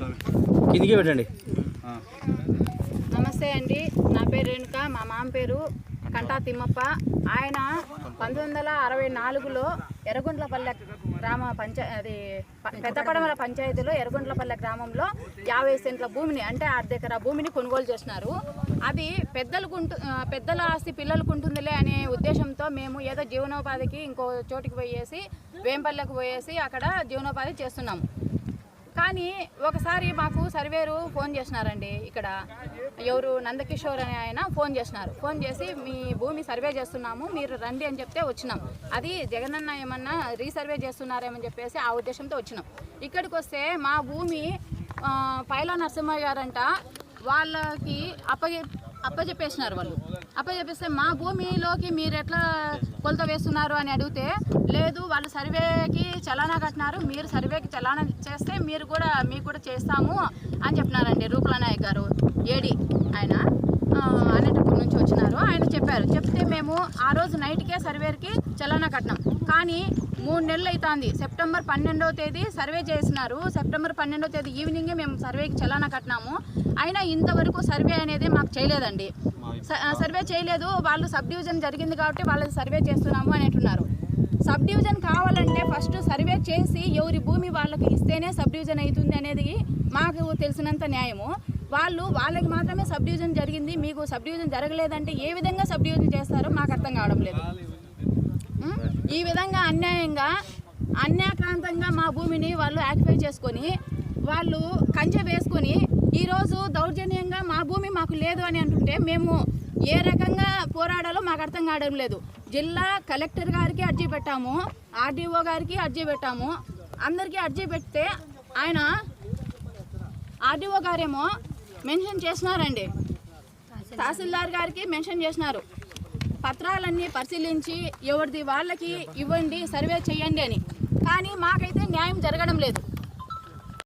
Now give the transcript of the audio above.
కిందికి పెట్టండి. నమస్తే అండి. నా పేరు రేణుక మా మామ పేరు కంటా తిమ్మప్ప. ఆయన పంతొమ్మిది వందల అరవై నాలుగులో ఎర్రగుంట్లపల్లె గ్రామ పంచా అది ప- పెద్దపడమల పంచాయతీలో ఎర్రగుంట్లపల్లె గ్రామంలో యాభై సెంట్ల భూమిని అంటే అర్ధ ఎకరా భూమిని కొనుగోలు చేసినారు అది పెద్దలకు పెద్దల ఆస్తి పిల్లలకు ఉంటుందిలే అనే ఉద్దేశంతో మేము ఏదో జీవనోపాధికి ఇంకో చోటికి పోయేసి వేంపల్లెకు పోయేసి అక్కడ జీవనోపాధి చేస్తున్నాము. ఒకసారి మాకు సర్వేరు ఫోన్ చేసినారండి ఇక్కడ. ఎవరు నందకిషోర్ అనే ఆయన ఫోన్ చేసినారు. ఫోన్ చేసి మీ భూమి సర్వే చేస్తున్నాము మీరు రండి అని చెప్తే వచ్చినాం. అది జగనన్న ఏమన్నా రీసర్వే చేస్తున్నారేమని చెప్పేసి ఆ ఉద్దేశంతో వచ్చినాం. ఇక్కడికి వస్తే మా భూమి పైలా నరసింహ గారంట వాళ్ళకి అప్పగి అప్పచెప్పేసినారు వాళ్ళు. అప్పచెప్పేస్తే మా భూమిలోకి మీరు ఎట్లా కొలత వేస్తున్నారు అని అడిగితే లేదు వాళ్ళు సర్వేకి చలానా కట్టినారు మీరు సర్వేకి చలానా చేస్తే మీరు కూడా మీకు కూడా చేస్తాము అని చెప్పినారండి రూపల నాయక్ గారు ఏడి ఆయన ఆ, అనంతపురం నుంచి వచ్చినారు ఆయన చెప్పారు చెప్తే మేము ఆ రోజు నైట్కే సర్వేకి చలానా కట్టినాం కానీ మూడు నెలలు అవుతుంది సెప్టెంబర్ పన్నెండవ తేదీ సర్వే చేసినారు. సెప్టెంబర్ పన్నెండవ తేదీ ఈవినింగే మేము సర్వేకి చలానా కట్టినాము అయినా ఇంతవరకు సర్వే అనేది మాకు చేయలేదండి. స- సర్వే చేయలేదు. వాళ్ళు సబ్ డివిజన్ జరిగింది కాబట్టి వాళ్ళది సర్వే చేస్తున్నాము అని అంటున్నారు. సబ్ డివిజన్ కావాలంటే ఫస్ట్ సర్వే చేసి ఎవరి భూమి వాళ్ళకి ఇస్తేనే సబ్ డివిజన్ అవుతుంది అనేది మాకు తెలిసినంత న్యాయము. వాళ్ళు వాళ్ళకి మాత్రమే సబ్ డివిజన్ జరిగింది. మీకు సబ్ డివిజన్ జరగలేదంటే ఏ విధంగా సబ్ డివిజన్ చేస్తారో మాకు అర్థం కావడం లేదు. ఈ విధంగా అన్యాయంగా అన్యాక్రాంతంగా మా భూమిని వాళ్ళు యాక్టిఫై చేసుకొని వాళ్ళు కంచె వేసుకొని ఈరోజు దౌర్జన్యంగా మా భూమి మాకు లేదు అని అంటుంటే మేము ఏ రకంగా పోరాడాలో మాకు అర్థం కావడం లేదు. జిల్లా కలెక్టర్ గారికి అర్జీ పెట్టాము ఆర్డీఓ గారికి అర్జీ పెట్టాము. అందరికీ అర్జీ పెడితే ఆయన ఆర్డీఓ గారేమో మెన్షన్ చేసినారండి తహసీల్దార్ గారికి మెన్షన్ చేసినారు పత్రాలన్నీ పరిశీలించి ఎవరిది వాళ్ళకి ఇవ్వండి సర్వే చేయండి అని. కానీ మాకైతే న్యాయం జరగడం లేదు.